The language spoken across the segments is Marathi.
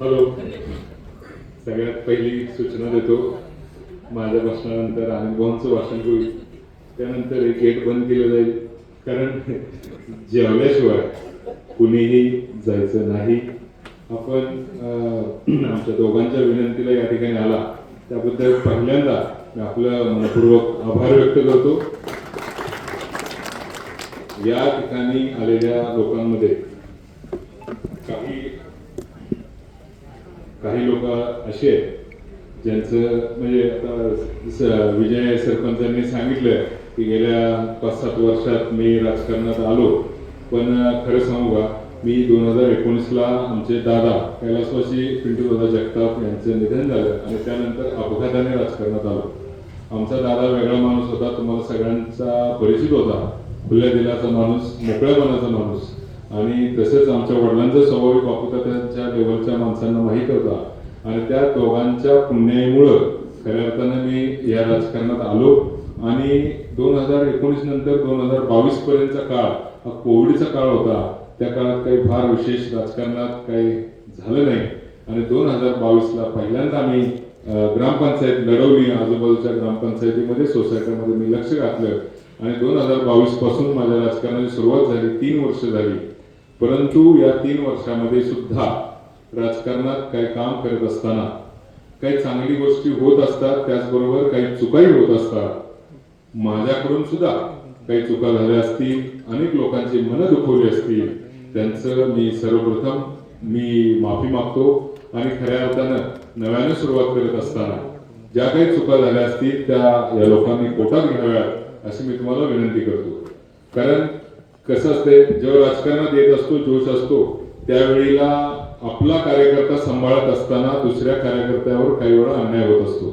हॅलो. सगळ्यात पहिली सूचना देतो. माझ्या भाषणानंतर अनिल भाऊंचं भाषण होईल. त्यानंतर हे गेट बंद केलं जाईल. कारण जेवल्याशिवाय कुणीही जायचं नाही. आपण आमच्या दोघांच्या विनंतीला या ठिकाणी आला. त्याबद्दल पहिल्यांदा मी आपलं मनपूर्वक आभार व्यक्त करतो. या ठिकाणी आलेल्या लोकांमध्ये काही काही लोक असे आहेत ज्यांचं म्हणजे आता विजय सरपंचांनी सांगितलं की गेल्या पाच सात वर्षात मी राजकारणात आलो. पण खरं सांगू का मी दोन हजार एकोणीसला आमचे दादा कैलासवासी पिंटू दादा जगताप यांचं निधन झालं आणि त्यानंतर अपघाताने राजकारणात आलो. आमचा दादा वेगळा माणूस होता तुम्हाला सगळ्यांचा परिचित होता. खुल्या दिलाचा माणूस मोकळ्या मनाचा माणूस. आणि तसेच आमच्या वडिलांचा स्वाभाविक बापूता त्यांच्या लेवलच्या माणसांना माहीत होता. आणि त्या दोघांच्या पुण्याईमुळं खऱ्या अर्थानं मी या राजकारणात आलो. आणि दोन हजार एकोणीस नंतर दोन हजार बावीस पर्यंतचा काळ हा कोविडचा काळ होता. त्या काळात काही फार विशेष राजकारणात काही झालं नाही. आणि दोन हजार बावीसला पहिल्यांदा आम्ही ग्रामपंचायत लढवली आजूबाजूच्या ग्रामपंचायतीमध्ये सोसायटीमध्ये मी लक्ष घातलं. आणि दोन हजार बावीसपासून माझ्या राजकारणाची सुरुवात झाली तीन वर्ष झाली. परंतु या तीन वर्षामध्ये सुद्धा राजकारणात काही काम करत असताना काही चांगली गोष्टी होत असतात त्याचबरोबर काही चुकाही होत असतात. माझ्याकडून सुद्धा काही चुका झाल्या असतील अनेक लोकांची मन दुखवली असतील. त्यांचं मी सर्वप्रथम मी माफी मागतो आणि खऱ्या अर्थानं नव्याने सुरुवात करत असताना ज्या काही चुका झाल्या असतील त्या या लोकांनी पोटात घ्याव्यात अशी मी तुम्हाला विनंती करतो. कारण कसं असते जेव्हा राजकारणात येत असतो जोश असतो त्यावेळेला आपला कार्यकर्ता सांभाळत असताना दुसऱ्या कार्यकर्त्यावर काही वेळा अन्याय होत असतो.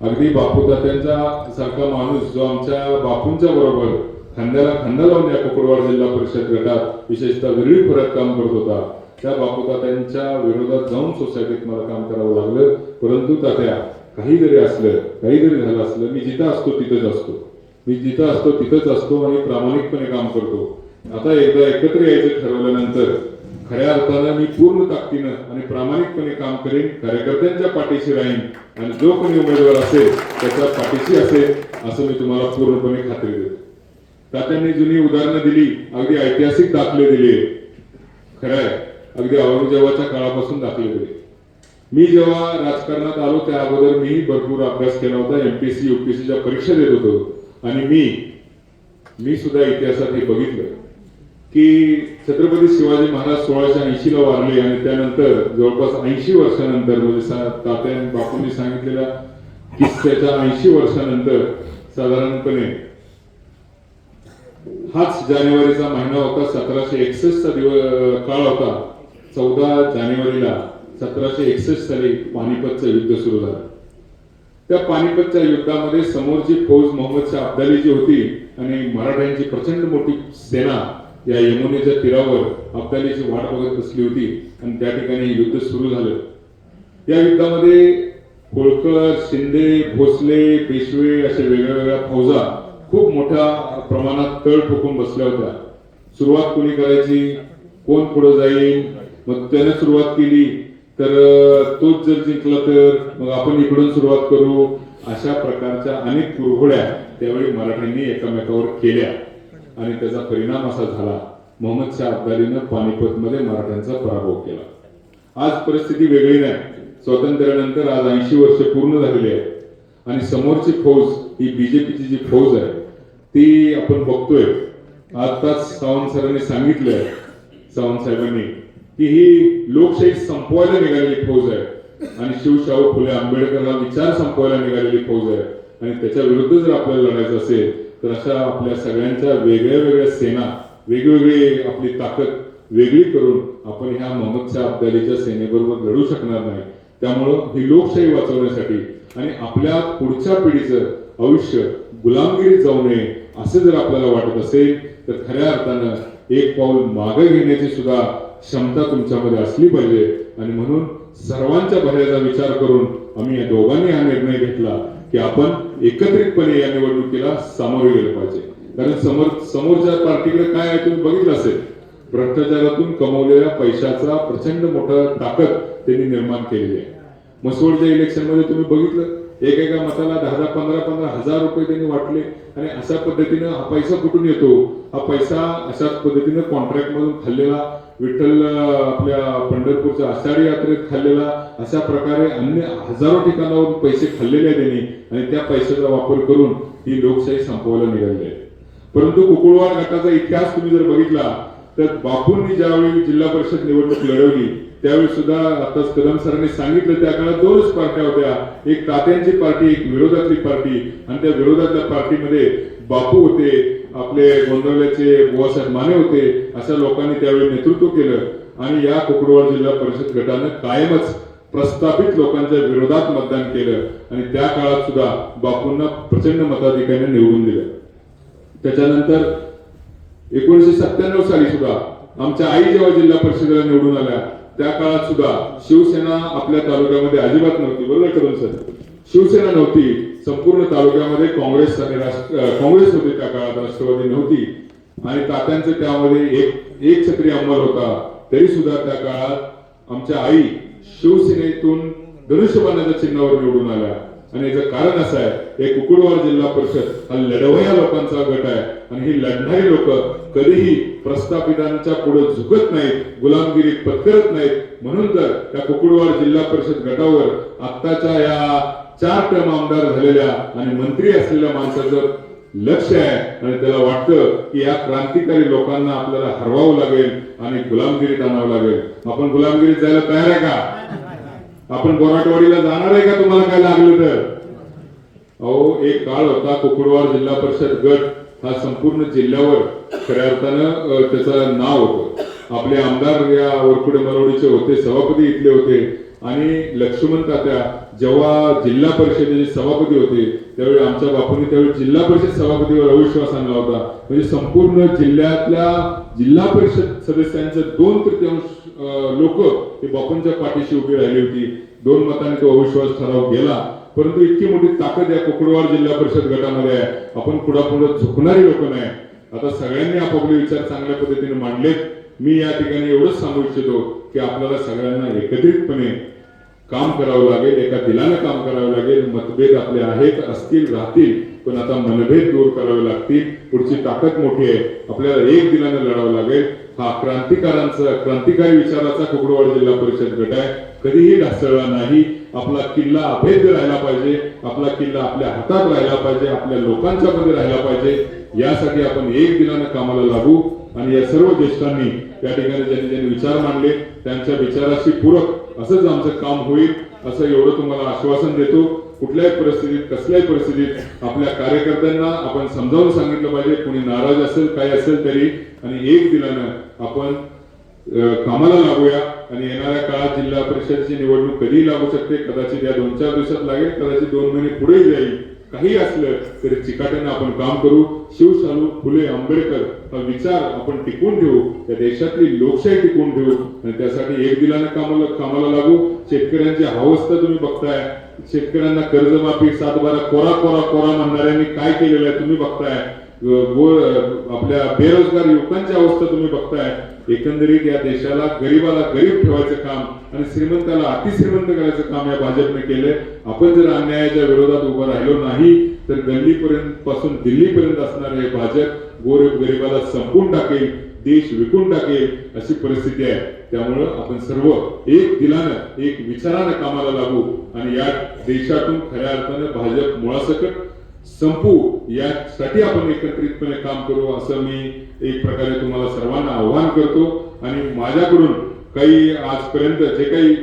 अगदी बापूदात्यांचा सारखा माणूस जो आमच्या बापूंच्या बरोबर खांद्याला खांदा लावून या कुकुडवाड जिल्हा परिषद गटात विशेषतः वेगळी फरक काम करत होता त्या बापू तात्यांच्या विरोधात जाऊन सोसायटीत मला काम करावं लागलं. परंतु तात्या काही जरी असलं काही जरी झालं असलं मी जिथं असतो तिथंच असतो. मी जिथं असतो तिथंच असतो आणि प्रामाणिकपणे काम करतो. आता एकदा एकत्र यायचं ठरवल्यानंतर खऱ्या अर्थानं मी पूर्ण ताकदीनं आणि प्रामाणिकपणे काम करेन कार्यकर्त्यांच्या पाठीशी राहीन आणि जो कोणी उमेदवार असेल त्याच्या पाठीशी असेल असं मी तुम्हाला पूर्णपणे खात्री देतो. तात्यांनी जुनी उदाहरणं दिली अगदी ऐतिहासिक दाखले दिले. खरं आहे. अगदी औरंगजेबाच्या काळापासून दाखले होते मी जेव्हा राजकारणात आलो त्या अगोदर मी भरपूर अभ्यास केला होता एमपीएससी युपीएससीच्या परीक्षा देत होतो. आणि मी मी सुद्धा इतिहासात हे बघितलं की छत्रपती शिवाजी महाराज सोळाशे ऐंशी ला वारले आणि त्यानंतर जवळपास ऐंशी वर्षानंतर म्हणजे सा- तात्या बापूंनी सांगितलेल्या किस्स्याच्या ऐंशी वर्षानंतर साधारणपणे हाच जानेवारीचा महिना होता सतराशे एकसष्टचा दिवस काळ होता. चौदा जानेवारीला सतराशे एकसष्ट साली पानिपतचं युद्ध सुरू झालं. त्या पानिपतच्या युद्धामध्ये समोरची फौज मोहम्मद शाह अब्दाली जी होती आणि मराठ्यांची प्रचंड मोठी सेना या यमुनेच्या तीरावर अब्दालीची वाट बघत बसली होती आणि त्या ठिकाणी युद्ध सुरू झालं. या युद्धामध्ये होळकर शिंदे भोसले पेशवे अशा वेगळ्या वेगळ्या फौजा खूप मोठ्या प्रमाणात तळ ठोकून बसल्या होत्या. सुरुवात कोणी करायची? कोण पुढे जाईल? मग त्यानं सुरुवात केली. तर तोच जर जिंकला तर मग आपण इकडून सुरुवात करू. अशा प्रकारच्या अनेक कुरघोड्या त्यावेळी मराठ्यांनी एकमेकावर केल्या. आणि त्याचा परिणाम असा झाला. मोहम्मद शाह अब्दालीनं पानिपतमध्ये मराठ्यांचा पराभव केला. आज परिस्थिती वेगळी नाही. स्वातंत्र्यानंतर आज ऐंशी वर्ष पूर्ण झालेली आहे आणि समोरची फौज ही बीजेपीची जी फौज आहे ती आपण बघतोय. आताच सावंत सरांनी सांगितलंय. सावंत साहेबांनी की ही लोकशाही संपवायला निघालेली फौज आहे. आणि शिवशाहू फुले आंबेडकर हा विचार संपवायला निघालेली फौज आहे. आणि त्याच्या विरुद्ध जर आपल्याला लढायचं असेल तर अशा आपल्या सगळ्यांच्या वेगळ्या वेगळ्या सेना वेगवेगळी आपली ताकद वेगळी करून आपण ह्या मोहम्मद शाह अब्दालीच्या सेनेबरोबर लढू शकणार नाही. त्यामुळं ही लोकशाही वाचवण्यासाठी आणि आपल्या पुढच्या पिढीचं आयुष्य गुलामगिरीत जाऊ नये असं जर आपल्याला वाटत असेल तर खऱ्या अर्थानं एक पाऊल मागे घेण्याची सुद्धा क्षमता तुमच्यामध्ये असली पाहिजे. आणि म्हणून सर्वांच्या भल्याचा विचार करून आम्ही या दोघांनी हा निर्णय घेतला की आपण एकत्रितपणे या निवडणुकीला सामोरे गेलं पाहिजे. कारण समोर समोरच्या पार्टीकडे काय आहे तुम्ही बघितलं असेल. भ्रष्टाचारातून कमवलेल्या पैशाचा प्रचंड मोठा ताकद त्यांनी निर्माण केलेली आहे. मसवडच्या इलेक्शनमध्ये तुम्ही बघितलं. एकेका मताला दहा दहा पंधरा पंधरा हजार रुपये त्यांनी वाटले. आणि अशा पद्धतीनं हा पैसा कुठून येतो? हा पैसा अशाच पद्धतीनं कॉन्ट्रॅक्ट मधून खाल्लेला विठ्ठल आपल्या पंढरपूरच्या आषाढी यात्रेत खाल्लेला अशा प्रकारे अन्य हजारो ठिकाणावरून पैसे खाल्लेले आहेत त्यांनी. आणि त्या पैशाचा वापर करून ही लोकशाही संपवायला निघाली आहे. परंतु कुकुळवाड गटाचा इतिहास तुम्ही जर बघितला तर बापूंनी ज्यावेळी जिल्हा परिषद निवडणूक लढवली त्यावेळी सुद्धा आता कदम सरांनी सांगितलं त्या काळात दोनच पार्ट्या होत्या. एक तात्यांची पार्टी एक विरोधातली पार्टी. आणि त्या विरोधातल्या पार्टीमध्ये बापू होते आपले गोंदवल्याचे बुवासाहेब माने होते अशा लोकांनी त्यावेळी नेतृत्व केलं. आणि या कुकडवाड जिल्हा परिषद गटानं कायमच प्रस्थापित लोकांच्या विरोधात मतदान केलं. आणि त्या काळात सुद्धा बापूंना प्रचंड मताधिकाऱ्यांनी निवडून दिलं. त्याच्यानंतर एकोणीसशे सत्त्याण्णव साली सुद्धा आमच्या आई जेव्हा जिल्हा परिषदेला निवडून आल्या त्या काळात सुद्धा शिवसेना आपल्या तालुक्यामध्ये अजिबात नव्हती बरोबर करून सर? शिवसेना नव्हती संपूर्ण तालुक्यामध्ये काँग्रेस आणि राष्ट्र काँग्रेस होते त्या काळात राष्ट्रवादी नव्हती. आणि तात्यांचं त्यामध्ये एक एक छत्री अंमल होता तरी सुद्धा त्या काळात आमच्या आई शिवसेनेतून धनुष्यबाणाच्या चिन्हावर निवडून आल्या. आणि याचं कारण असं आहे हे कुकुडवार जिल्हा परिषद हा लढवया लोकांचा गट आहे. आणि ही लढणारी लोक कधीही प्रस्थापितांच्या पुढे झुकत नाहीत गुलामगिरी पत्करत नाहीत. म्हणून तर त्या कुकुडवाड जिल्हा परिषद गटावर आत्ताच्या या चार टर्म आमदार झालेल्या आणि मंत्री असलेल्या माणसाचं लक्ष आहे. आणि त्याला वाटतं की या क्रांतिकारी लोकांना आपल्याला हरवावं लागेल आणि गुलामगिरीत आणावं लागेल. आपण गुलामगिरीत जायला तयार आहे का? आपण बोराटवाडीला जाणार आहे का तुम्हाला काय लागलं तर? अहो एक काळ होता कुकुडवाड जिल्हा परिषद गट हा संपूर्ण जिल्ह्यावर खऱ्या अर्थानं त्याचं नाव होतं. आपले आमदार या वरकुडे मरोडीचे होते सभापती इथले होते. आणि लक्ष्मण तात्या जेव्हा जिल्हा परिषदेचे सभापती होते त्यावेळी आमच्या बापूंनी त्यावेळी जिल्हा परिषद सभापतीवर अविश्वास आणला होता. म्हणजे संपूर्ण जिल्ह्यातल्या जिल्हा परिषद सदस्यांचे दोन तृतीयांश लोक हे बापूंच्या पाठीशी उभी राहिली होती. दोन मतांनी तो अविश्वास ठराव गेला. परंतु इतकी मोठी ताकद या कुकडवाड जिल्हा परिषद गटामध्ये आहे. आपण पुढापुढे झुकणारी लोक नाही. आता सगळ्यांनी आपापले विचार चांगल्या पद्धतीने मांडलेत. मी या ठिकाणी एवढंच सांगू इच्छितो की आपल्याला सगळ्यांना एकत्रितपणे काम करावं लागेल एका दिलानं काम करावं लागेल. मतभेद आपले आहेत असतील राहतील पण आता मनभेद दूर करावे लागतील. पुढची ताकद मोठी आहे. आपल्याला एक दिलानं लढावं लागेल. हा क्रांतिकारांचा क्रांतिकारी विचाराचा कुकडवाड जिल्हा परिषद गट आहे. कधीही ढासळला नाही. आपला किल्ला अभेद्य राहिला पाहिजे आपला किल्ला आपल्या हातात राहिला पाहिजे आपल्या लोकांच्या मध्ये राहिला पाहिजे. यासाठी आपण एक दिनानं कामाला लागू आणि या सर्व ज्येष्ठांनी त्या ठिकाणी ज्यांनी ज्यांनी विचार मांडले त्यांच्या विचाराशी पूरक असंच आमचं काम होईल असं एवढं तुम्हाला आश्वासन देतो. कुठल्याही परिस्थितीत कसल्याही परिस्थितीत आपल्या कार्यकर्त्यांना आपण समजावून सांगितलं पाहिजे. कुणी नाराज असेल काय असेल तरी आणि एक दिलानं आपण कामाला लागूया आणि येणाऱ्या काळात जिल्हा परिषदेची निवडणूक कधी लागू शकते. कदाचित या दोन चार दिवसात लागेल कदाचित दोन महिने पुढे जाईल. काही असलं तरी चिकाट्यानं आपण काम करू. शिवशालू फुले आंबेडकर हा विचार आपण टिकून ठेवू. त्या देशातली लोकशाही टिकून ठेवू. आणि त्यासाठी एक दिलानं कामाला कामाला लागू. शेतकऱ्यांची हावस्था तुम्ही बघताय. शेतकऱ्यांना कर्जमाफी सातबारा कोरा कोरा कोरा म्हणणाऱ्यांनी काय केलेलं आहे तुम्ही बघताय. आपल्या बेरोजगार युवकांची अवस्था तुम्ही बघताय. एकंदरीत या देशाला गरीबाला गरीब ठेवायचं काम आणि श्रीमंताला अतिश्रीमंत करायचं काम या भाजपने केलंय. आपण जर अन्यायाच्या विरोधात उभं राहिलो नाही तर गल्लीपर्यंत पासून दिल्लीपर्यंत असणारे हे भाजप गोरब गरीबाला संपून टाकेल देश विकून टाकेल अशी परिस्थिती आहे. त्यामुळं आपण सर्व एक दिलानं एक विचारानं कामाला लागू आणि या देशातून खऱ्या अर्थानं भाजप मुळासकट संपू. यासाठी आपण एकत्रितपणे काम करू असं मी एक प्रकारे तुम्हाला सर्वांना आव्हान करतो. आणि माझ्याकडून काही आजपर्यंत जे काही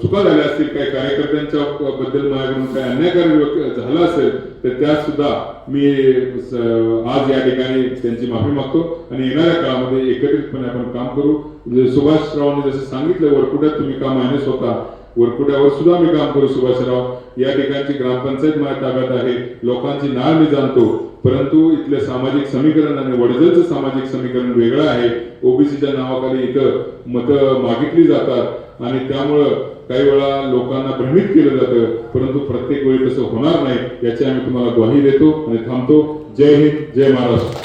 चुका झाल्या असतील काही कार्यकर्त्यांच्या बद्दल माझ्याकडून काही अन्यायकारी व्यक्त- झाला असेल तर त्या सुद्धा मी आज या ठिकाणी त्यांची माफी मागतो. आणि येणाऱ्या काळामध्ये एकत्रितपणे आपण काम करू. जे सुभाषरावांनी जसं सांगितलं वरकुट्यात तुम्ही का मायनस होता वरकुट्यावर सुद्धा मी काम करू सुभाषराव. या ठिकाणची ग्रामपंचायत माझ्या ताब्यात आहे. लोकांची नाळ मी जाणतो. परंतु इथलं सामाजिक समीकरण आणि वडजलचं सामाजिक समीकरण वेगळं आहे. ओबीसीच्या नावाखाली इथं मतं मागितली जातात. आणि त्यामुळं काही वेळा लोकांना भ्रमित केलं जातं. परंतु प्रत्येक वेळी तसं होणार नाही. याची आम्ही तुम्हाला ग्वाही देतो आणि थांबतो. जय हिंद जय महाराष्ट्र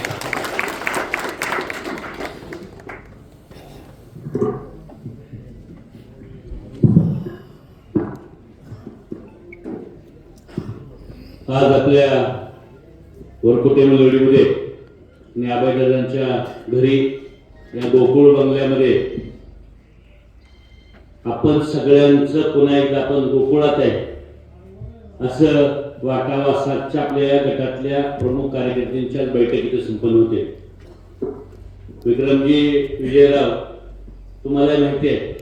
आज आपल्या वरकुटे मंडळीमध्ये आणि आबाईदादांच्या घरी या गोकुळ बंगल्यामध्ये आपण सगळ्यांचं पुन्हा एकदा आपण गोकुळात आहे. असं वाटावा सातच्या आपल्या या गटातल्या प्रमुख कार्यकर्त्यांच्या बैठकीत संपन्न होते. विक्रमजी विजयराव तुम्हाला माहिती आहे